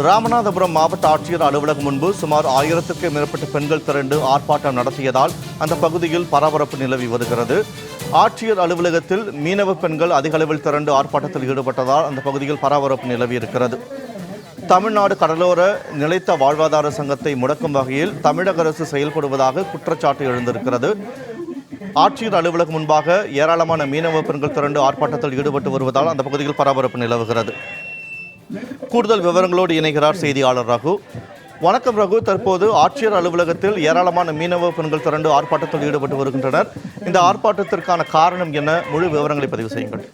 ராமநாதபுரம் மாவட்ட ஆட்சியர் அலுவலகம் முன்பு சுமார் ஆயிரத்துக்கும் மேற்பட்ட பெண்கள் திரண்டு ஆர்ப்பாட்டம் நடத்தியதால் அந்த பகுதியில் பரபரப்பு நிலவி வருகிறது. ஆட்சியர் அலுவலகத்தில் மீனவ பெண்கள் அதிக அளவில் திரண்டு ஆர்ப்பாட்டத்தில் ஈடுபட்டதால் அந்த பகுதியில் பரபரப்பு நிலவி இருக்கிறது. தமிழ்நாடு கடலோர நிலைத்த வாழ்வாதார சங்கத்தை முடக்கும் வகையில் தமிழக அரசு செயல்படுவதாக குற்றச்சாட்டு எழுந்திருக்கிறது. ஆட்சியர் அலுவலகம் முன்பாக ஏராளமான மீனவ பெண்கள் திரண்டு ஆர்ப்பாட்டத்தில் ஈடுபட்டு வருவதால் அந்த பகுதியில் பரபரப்பு நிலவுகிறது. கூடுதல் விவரங்களோடு இணைகிறார் செய்தியாளர் ரகு. வணக்கம் ரகு. தற்போது ஆட்சியர் அலுவலகத்தில் ஏராளமான மீனவ பெண்கள் திரண்டு ஆர்ப்பாட்டத்தில் ஈடுபட்டு வருகின்றனர். இந்த ஆர்ப்பாட்டத்திற்கான காரணம் என்ன? முழு விவரங்களை பதிவு செய்யுங்கள்.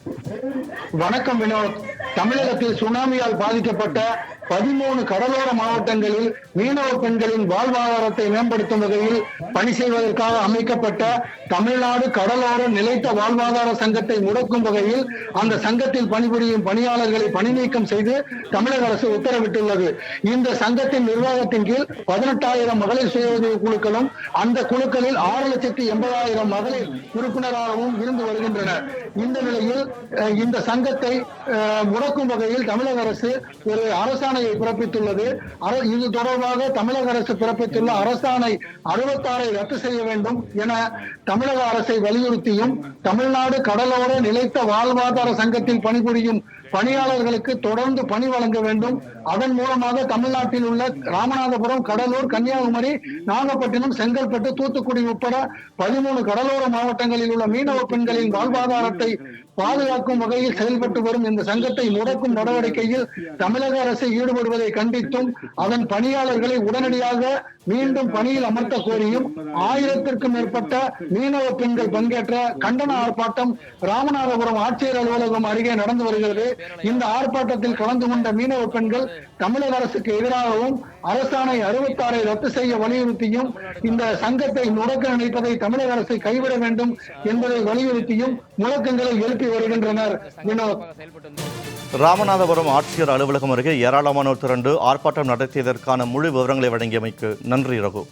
வணக்கம் வினோத். தமிழகத்தில் சுனாமியால் பாதிக்கப்பட்ட பதிமூணு கடலோர மாவட்டங்களில் மீனவ பெண்களின் வாழ்வாதாரத்தை மேம்படுத்தும் வகையில் பணி செய்வதற்காக அமைக்கப்பட்ட தமிழ்நாடு கடலோர நிலைத்த வாழ்வாதார சங்கத்தை முடக்கும் வகையில் அந்த சங்கத்தில் பணிபுரியும் பணியாளர்களை பணி நீக்கம் செய்து தமிழக அரசு உத்தரவிட்டுள்ளது. இந்த சங்கத்தின் நிர்வாகத்தின் கீழ் பதினெட்டாயிரம் மகளிர் சுய உதவி குழுக்களும் அந்த குழுக்களில் ஆறு லட்சத்தி எண்பதாயிரம் மகளிர் உறுப்பினராகவும் இருந்து வருகின்றனர் இந்த நிலையில் இந்த சங்கத்தை முடக்கும் வகையில் தமிழக அரசு ஒரு அரசாணையை பிறப்பித்துள்ளது. இது தொடர்பாக தமிழக அரசு பிறப்பித்துள்ள அரசாணை அறுபத்தாறை ரத்து செய்ய வேண்டும் என தமிழக அரசை வலியுறுத்தியும் தமிழ்நாடு கடலோர நிலைத்த வாழ்வாதார சங்கத்தில் பணிபுரியும் பணியாளர்களுக்கு தொடர்ந்து பணி வழங்க வேண்டும். அதன் மூலமாக தமிழ்நாட்டில் உள்ள ராமநாதபுரம் கடலூர் கன்னியாகுமரி நாகப்பட்டினம் செங்கல்பட்டு தூத்துக்குடி உட்பட பதிமூணு கடலோர மாவட்டங்களில் உள்ள மீனவ பெண்களின் வாழ்வாதாரத்தை பாதுகாக்கும் வகையில் செயல்பட்டு வரும் இந்த சங்கத்தை முடக்கும் நடவடிக்கையில் தமிழக அரசு ஈடுபடுவதை கண்டித்தும் அதன் பணியாளர்களை உடனடியாக மீண்டும் பணியில் அமர்த்த கோரியும் ஆயிரத்திற்கும் மேற்பட்ட மீனவ பெண்கள் பங்கேற்ற கண்டன ஆர்ப்பாட்டம் ராமநாதபுரம் ஆட்சியர் அலுவலகம் அருகே நடந்து வருகிறது. இந்த ஆர்ப்பாட்டத்தில் கலந்து கொண்ட மீனவ பெண்கள் தமிழக அரசுக்கு எதிராகவும் அரசாணை அறுபத்தாறை ரத்து செய்ய வலியுறுத்தியும் இந்த சங்கத்தை முடக்க நினைப்பதை தமிழக அரசு கைவிட வேண்டும் என்பதை வலியுறுத்தியும் முழக்கங்களை எழுப்பி வருகின்றனர். வினோத். ராமநாதபுரம் ஆட்சியர் அலுவலகம் அருகே ஏராளமானோர் திரண்டு ஆர்ப்பாட்டம் நடத்தியதற்கான முழு விவரங்களை வழங்கியமைக்கு நன்றி ரகு.